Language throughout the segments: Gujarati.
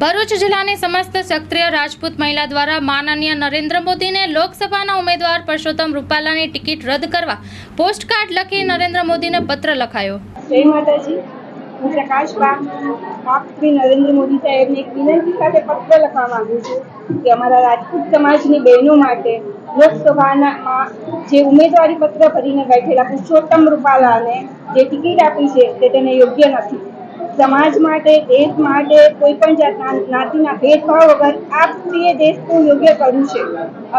ભરૂચ જિલ્લાની સમસ્ત ક્ષત્રિય રાજપૂત મહિલા દ્વારા માનનીય નરેન્દ્ર મોદીને લોકસભાના ઉમેદવાર પરસોત્તમ રૂપાલાની ટિકિટ રદ કરવા પોસ્ટકાર્ડ લખી નરેન્દ્ર મોદીને પત્ર લખાયો. જય માતાજી. હું પ્રકાશ આપ શ્રી નરેન્દ્ર મોદી સાહેબને એક વિનંતી સાથે પત્ર લખવા માંગુ છું કે અમારા રાજપૂત સમાજની બહેનો માટે લોકસભાના જે ઉમેદવારી પત્ર ભરીને બેઠેલા પુરુષોત્તમ રૂપાલાને જે ટિકિટ આપી છે તે તેને યોગ્ય નથી. સમાજ માટે, દેશ માટે, કોઈ પણ જાતના જ્ઞાતિના ભેદભાવ વગર આપ સ્ત્રીએ દેશનું યોગ્ય કર્યું છે.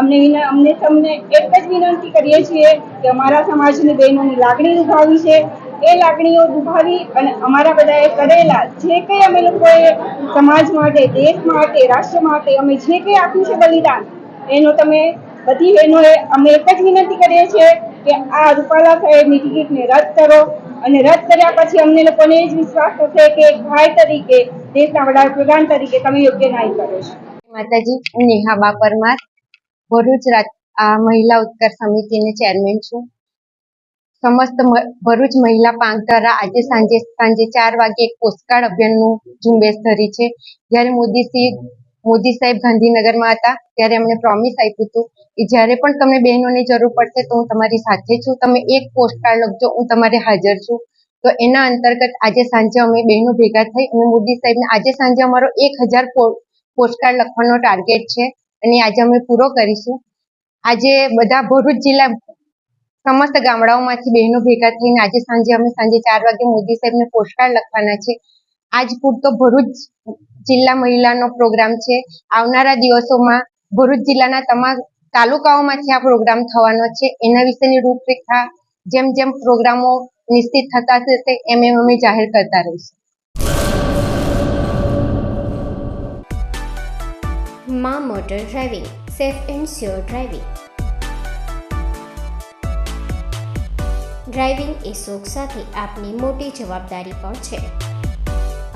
અમને અમને તમને એક જ વિનંતી કરીએ છીએ કે અમારા સમાજની બહેનોની લાગણી દુભાવી છે. એ લાગણીઓ દુભાવી અને અમારા બધાએ કરેલા જે કંઈ અમે લોકોએ સમાજ માટે, દેશ માટે, રાષ્ટ્ર માટે અમે જે કંઈ આપ્યું છે બલિદાન, એનો તમે બધી બહેનોએ અમે એક જ વિનંતી કરીએ છીએ કે આ રૂપાલા સાહેબની ટિકિટને રદ કરો. અને રદ કર્યા પછી અમને લોકોને એ જ વિશ્વાસ થશે કે એક ભાઈ તરીકે, દેશના વડાપ્રધાન તરીકે તમે યોગ્ય ન્યાય કરો છો. માતાજી, હું નેહાબા પરમાર ભરૂચ મહિલા ઉત્કર્ષ સમિતિની ચેરમેન છું. સમસ્ત ભરૂચ મહિલા પાંખ દ્વારા આજે સાંજે સાંજે ચાર વાગે એક પોસ્ટકાર્ડ અભિયાનનું ઝુંબેશ ધરી છે. જ્યારે મોદી શ્રી મોદી સાહેબ ગાંધીનગરમાં હતા, ત્યારે અમને પ્રોમિસ આપ્યું હતું કે જ્યારે પણ તમને બહેનોની જરૂર પડશે તો હું તમારી સાથે છું, તમે એક પોસ્ટકાર્ડ લખજો, હું તમારે હાજર છું. તો એના અંતર્ગત આજે સાંજે અમે બહેનો ભેગા થઈ અને મોદી સાહેબને આજે સાંજે અમારો એક હજાર પોસ્ટકાર્ડ લખવાનો ટાર્ગેટ છે અને આજે અમે પૂરો કરીશું. આજે બધા ભરૂચ જિલ્લા સમસ્ત ગામડાઓમાંથી બહેનો ભેગા થઈને આજે સાંજે અમે સાંજે ચાર વાગે મોદી સાહેબને પોસ્ટકાર્ડ લખવાના છે. આજ પૂરતો ભરૂચ જિલ્લા મહિલાનો પ્રોગ્રામ છે. આવનારા દિવસોમાં ભરૂચ જિલ્લાના તમામ તાલુકાઓમાંથી આ પ્રોગ્રામ થવાનો છે. એના વિશેની રૂપરેખા જેમ જેમ પ્રોગ્રામો નિશ્ચિત થતા જશે એમ એમ અમે જાહેર કરતા રહીશું. માં motor driving, safe and sure driving. Driving એ શોખ સાથે આપની મોટી જવાબદારી પણ છે.